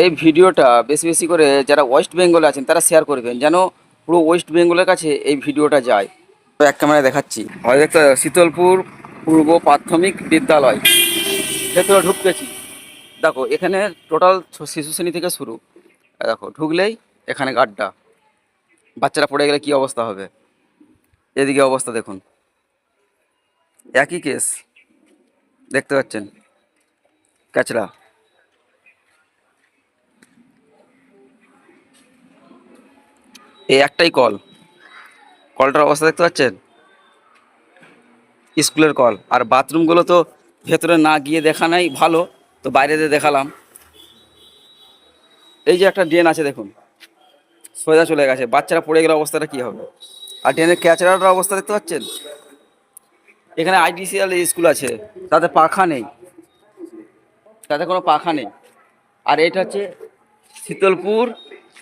এই ভিডিওটা বেশি বেশি করে যারা ওয়েস্ট বেঙ্গলে আছেন, তারা শেয়ার করবেন যেন পুরো ওয়েস্ট বেঙ্গলের কাছে এই ভিডিওটা যায়। তো এক ক্যামেরায় দেখাচ্ছি। দেখতে শীতলপুর পূর্ব প্রাথমিক বিদ্যালয়। ভেতরে ঢুকতেছি। দেখো, এখানে টোটাল শিশু শ্রেণি থেকে শুরু। দেখো, ঢুকলেই এখানে গাড্ডা। বাচ্চারা পড়ে গেলে কি অবস্থা হবে? এদিকে অবস্থা দেখুন। একই কেস দেখতে পাচ্ছেন? ক্যাচড়া এই একটাই কল কলটার অবস্থা দেখতে পাচ্ছেন? স্কুলের কল আর বাথরুমগুলো তো ভেতরে না গিয়ে দেখা নাই, ভালো, তো বাইরে দিয়ে দেখালাম। এই যে একটা ড্রেন আছে দেখুন, সোজা চলে গেছে। বাচ্চারা পড়ে গেলে অবস্থাটা কী হবে? আর ড্রেনের ক্যাচড়াটার অবস্থা দেখতে পাচ্ছেন? এখানে আইডিসিএল স্কুল আছে, তাতে পাখা নেই। তাতে কোনো পাখা নেই। আর এটা হচ্ছে Sitalpur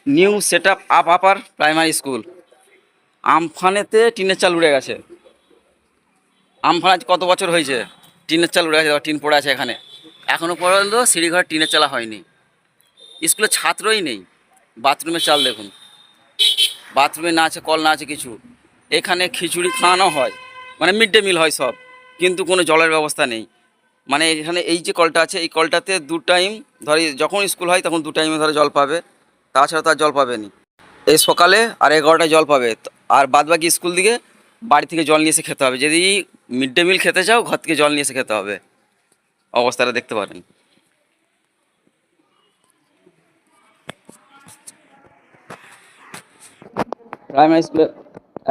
new set up up upper primary school. আমফানেতে টিনের চাল উড়ে গেছে। আমফান আজ কত বছর হয়েছে? টিনের চাল উড়ে গেছে টিন পড়ে আছে এখানে। এখনও পর্যন্ত সিঁড়িঘর টিনের চালা হয়নি। স্কুলে ছাত্রই নেই। বাথরুমের চাল দেখুন। বাথরুমে না আছে কল, না আছে কিছু। এখানে খিচুড়ি খাওয়ানো হয়। মানে মিড ডে মিল হয় সব। কিন্তু কোনো জলের ব্যবস্থা নেই। মানে এখানে এই যে কলটা আছে, এই কলটাতে দু টাইম ধরি, যখন স্কুল হয়, তখন দু টাইমে ধরে জল পাবে। তাছাড়া তো আর জল পাবে নি। এই সকালে আর এগারোটায় জল পাবে। আর বাদ বাকি স্কুল দিকে বাড়ি থেকে জল নিয়ে এসে খেতে হবে। যদি মিড ডে মিল খেতে চাও, ঘর থেকে জল নিয়ে এসে খেতে হবে। অবস্থাটা দেখতে পারেন। প্রাইমারি স্কুলে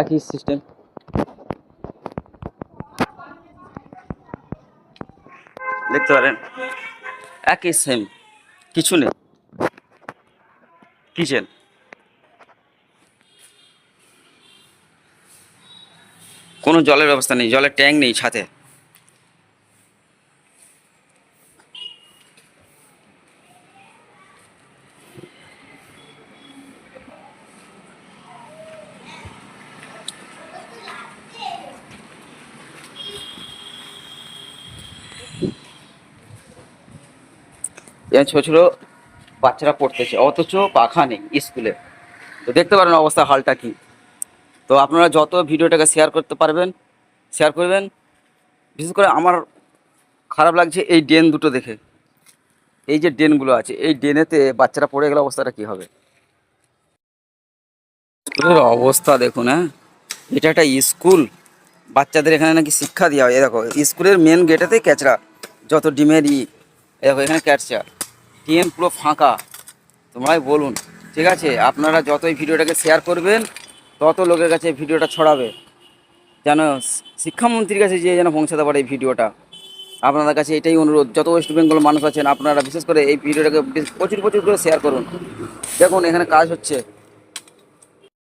একই সিস্টেম দেখতে পারেন। একই সেম কিছু নেই। কিচেন? কোনো জলের ব্যবস্থা নেই জলের ট্যাঙ্ক নেই ছাতে ছোট ছোটো বাচ্চারা পড়তেছে, অথচ পাখা নেই স্কুলে। তো দেখতে পারেন অবস্থা, হালটা কি। তো আপনারা যত ভিডিওটাকে শেয়ার করতে পারবেন শেয়ার করবেন। বিশেষ করে আমার খারাপ লাগছে এই ড্রেন দুটো দেখে। এই যে ড্রেনগুলো আছে, এই ড্রেনেতে বাচ্চারা পড়ে গেলে অবস্থাটা কি হবে? অবস্থা দেখুন হ্যাঁ। এটা একটা স্কুল। বাচ্চাদের এখানে নাকি শিক্ষা দেওয়া হয়। দেখো, স্কুলের মেন গেটেতেই ক্যাচরা, যত ডিমের ই দেখো, এখানে ক্যাচরা। ট্রেন পুরো ফাঁকা। তোমরাই বলুন, ঠিক আছে? আপনারা যতই ভিডিওটাকে শেয়ার করবেন, তত লোকের কাছে ভিডিওটা ছড়াবে। যেন শিক্ষামন্ত্রীর কাছে যে যেন পৌঁছাতে পারে এই ভিডিওটা। আপনাদের কাছে এটাই অনুরোধ, যত ওয়েস্ট বেঙ্গল মানুষ আছেন, আপনারা বিশেষ করে এই ভিডিওটাকে প্রচুর প্রচুর করে শেয়ার করুন। দেখুন, এখানে কাজ হচ্ছে।